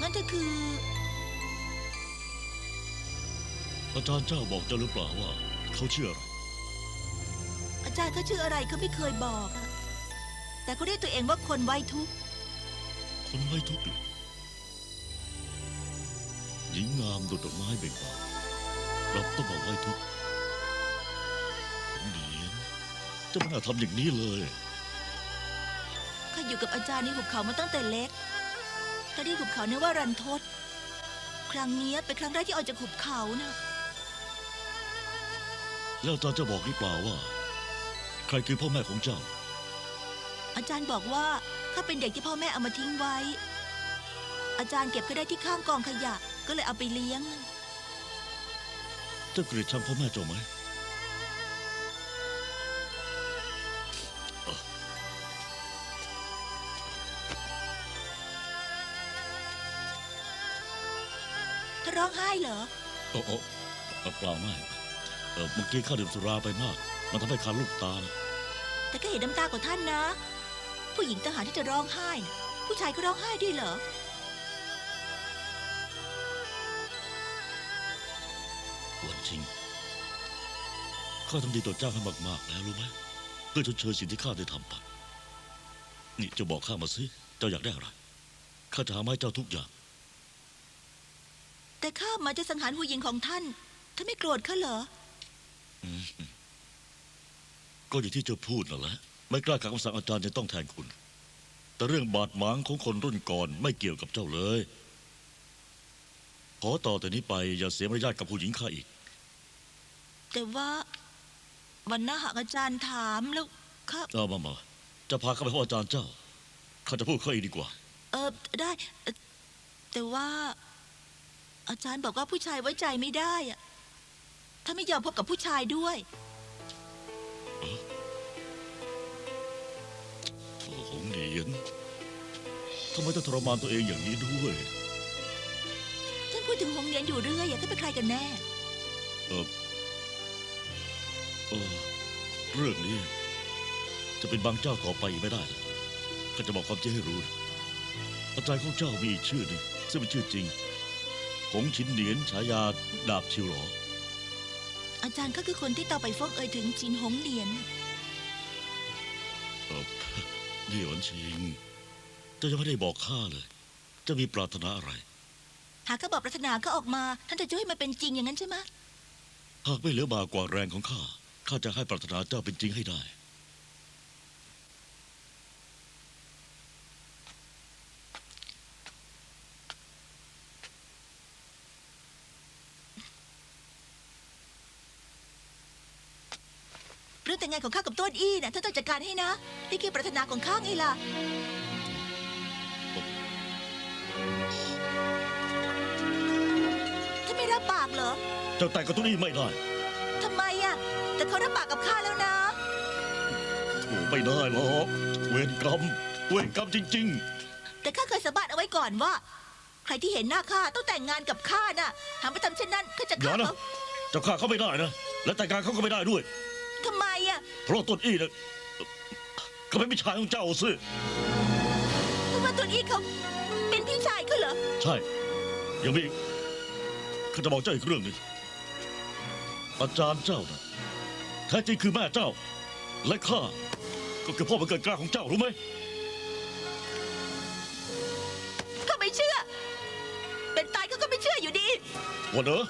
งั้นก็คือ อาจารย์เจ้าบอกเจ้าหรือเปล่าว่า เขาเชื่ออะไรอาจารย์เขาชื่ออะไรเขาไม่เคยบอกอะแต่เขาเรียกตัวเองว่าคนไว้ทุกข์คนไว้ทุกข์เลยหญิงงามโดดดอกไม้เบ่งบานเราต้องบอกไว้ทุกข์ผมเดียนเจะไม่น่าทำอย่างนี้เลยข้าอยู่กับอาจารย์ในหุบเขามาตั้งแต่เล็ก ถ้าที่หุบเขาเนี่ยว่ารันทด ครั้งเนี้ยเป็นครั้งแรกที่ออกจากหุบเขานะแล้วอาจารย์จะบอกหรือเปล่าว่า ใครคือพ่อแม่ของเจ้า อาจารย์บอกว่าข้าเป็นเด็กที่พ่อแม่เอามาทิ้งไว้ อาจารย์เก็บเขาได้ที่ข้างกองขยะก็เลยเอาไปเลี้ยง เจ้าเกลียดชังพ่อแม่เจ้าไหม ถ้าร้องไห้เหรอ โอ้โอ้เอ่อเปล่าไม่เออเมื่อกี้ข้าดื่มสุราไปมาก มันทำให้คันลูกตานะแต่ก็เห็นน้ำตาของท่านนะ ผู้หญิงต่างหากที่จะร้องไห้นะผู้ชายก็ร้องไห้ด้วยเหรอ หวนจริงข้าทำดีต่อเจ้าให้มากๆแล้วรู้ไหมเพื่อชดเชยสิ่งที่ข้าได้ทำไปนี่เจะบอกข้ามาสิเจ้าอยากได้อะไรข้าจะหามาให้เจ้าทุกอย่างแต่ ข้ามาจะสังหารผู้หญิงของท่าน ท่านไม่โกรธข้าเหรออืมก็อย่างที่เจ้าพูดนั่นแหละ ไม่กล้าขัดคำสั่งอาจารย์จะต้องแทนคุณ แต่เรื่องบาดหมางของคนรุ่นก่อนไม่เกี่ยวกับเจ้าเลย ขอต่อแต่นี้ไปอย่าเสียมารยาทกับผู้หญิงข้าอีก แต่ว่าวันหน้าหากอาจารย์ถามแล้วข้าเอามามาจะพาเข้าไปพบอาจารย์เจ้า ข้าจะพูดข้าเองดีกว่า เออได้เอ่อแต่ว่า อาจารย์บอกว่าผู้ชายไว้ใจไม่ได้อะถ้าไม่ยอมพบกับผู้ชายด้วยโอ้โหเหนียนทำไมต้องทรมานตัวเองอย่างนี้ด้วย ท่านพูดถึงหงเหรียญอยู่เรื่อยอะท่านเป็นใครกันแน่ เออเออเรื่องนี้ จะเป็นบางเจ้าต่อไปอีกไม่ได้นะข้าจะบอกความจริงให้รู้นะอาจารย์ของเจ้ามีอีกชื่อหนึ่งซึ่งเป็นชื่อจริง หงฉินเหนียนฉายาดาบชิวหรอ อาจารย์ก็คือคนที่ต่อไปฟ้องเอ่ยถึงจินหงเหรียญเออนี่หวันชิงเจ้ายังไม่ได้บอกข้าเลย จะมีปรารถนาอะไร หากข้าบอกปรารถนาก็ออกมา ท่านจะช่วยให้มันเป็นจริงอย่างนั้นใช่ไหมหากไม่เหลือบากกว่าแรงของข้า ข้าจะให้ปรารถนาเจ้าเป็นจริงให้ได้ รื่องแต่งงานของข้ากับต้นอี้นะท่านต้องจัดการให้นะนี่คือปรารถนาของข้าไงล่ะ ท่านไม่รับปากเหรอ เจ้าแต่งกับตัวนี้ไม่ได้ทำไมอะแต่เขารับปากกับข้าแล้วนะ โอ้ไม่ได้หรอกเวรกรรมเวรกรรมจริง แต่ข้าเคยสาบานเอาไว้ก่อนว่า ใครที่เห็นหน้าข้าต้องแต่งงานกับข้าน่ะหากไม่ทำเช่นนั้นข้าจะๆอย่าฆ่านะเขา เจ้าข้าเขาไม่ได้นะ และแต่งงานเขาก็ไม่ได้ด้วย ทำไมอะเพราะต้นอี้นะเขาเป็นพี่ชายของเจ้าสิทำไมต้นอี้เขาเป็นพี่ชายเขาเหรอ ใช่ ยังมีอีกข้าจะบอกเจ้าอีกเรื่องหนึ่งอาจารย์เจ้านะแท้จริงคือแม่เจ้า และข้าก็คือพ่อบังเกิดกล้าของเจ้ารู้ไหมข้าไม่เชื่อ เป็นตายเขาก็ไม่เชื่ออยู่ดี วันเนอ